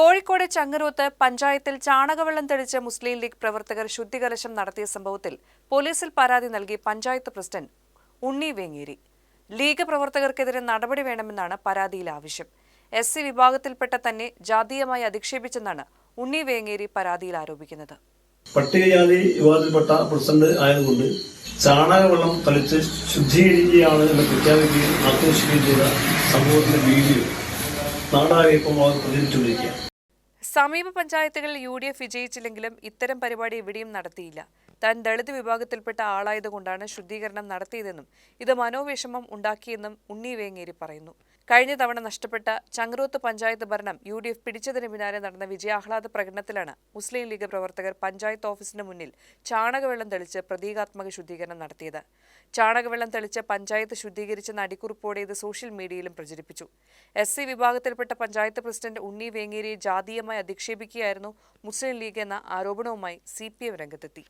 കോഴിക്കോട് ചങ്ങരോത്ത് പഞ്ചായത്തിൽ ചാണകവെള്ളം തെളിച്ച് മുസ്ലിം ലീഗ് പ്രവർത്തകർ ശുദ്ധികലശം നടത്തിയ സംഭവത്തിൽ പോലീസിൽ പരാതി നൽകി പഞ്ചായത്ത് പ്രസിഡന്റ് ഉണ്ണി വേങ്ങേരി. ലീഗ് പ്രവർത്തകർക്കെതിരെ നടപടി വേണമെന്നാണ് പരാതിയിൽ ആവശ്യം. എസ് സി വിഭാഗത്തിൽപ്പെട്ട തന്നെ ജാതീയമായി അധിക്ഷേപിച്ചെന്നാണ് ഉണ്ണി വേങ്ങേരി പരാതിയിൽ ആരോപിക്കുന്നത്. പട്ടികജാതി വിഭാഗത്തിൽപ്പെട്ട പ്രസിഡന്റ് ആയതുകൊണ്ട് ചാണകവെള്ളം തളിച്ച് ശുദ്ധീകരിക്കുകയാണ് എന്ന് പ്രഖ്യാപിക്കുകയും ആഘോഷിക്കുകയും ചെയ്ത സംഭവത്തിന്റെ വീഡിയോ നാടാകെ ഇപ്പം അവർ പ്രചരിച്ചുകൊണ്ടിരിക്കുകയാണ്. സമീപ പഞ്ചായത്തുകളിൽ യു ഡി എഫ് വിജയിച്ചില്ലെങ്കിലും ഇത്തരം പരിപാടി എവിടെയും നടത്തിയില്ല. താൻ ദളിത് വിഭാഗത്തിൽപ്പെട്ട ആളായതുകൊണ്ടാണ് ശുദ്ധീകരണം നടത്തിയതെന്നും ഇത് മനോവിഷമം ഉണ്ടാക്കിയെന്നും ഉണ്ണി വേങ്ങേരി പറയുന്നു. കഴിഞ്ഞ തവണ നഷ്ടപ്പെട്ട ചങ്ങരോത്ത് പഞ്ചായത്ത് ഭരണം യു ഡി എഫ് പിടിച്ചതിന് പിന്നാലെ നടന്ന വിജയാഹ്ലാദ പ്രകടനത്തിലാണ് മുസ്ലിം ലീഗ് പ്രവർത്തകർ പഞ്ചായത്ത് ഓഫീസിന് മുന്നിൽ ചാണകവെള്ളം തെളിച്ച് പ്രതീകാത്മക ശുദ്ധീകരണം നടത്തിയത്. ചാണകവെള്ളം തെളിച്ച് പഞ്ചായത്ത് ശുദ്ധീകരിച്ച അടിക്കുറിപ്പോടെ ഇത് സോഷ്യൽ മീഡിയയിലും പ്രചരിപ്പിച്ചു. എസ് സി വിഭാഗത്തിൽപ്പെട്ട പഞ്ചായത്ത് പ്രസിഡന്റ് ഉണ്ണി വേങ്ങേരിയെ ജാതീയമായി അധിക്ഷേപിക്കുകയായിരുന്നു മുസ്ലിം ലീഗ് എന്ന ആരോപണവുമായി സി പി എം രംഗത്തെത്തി.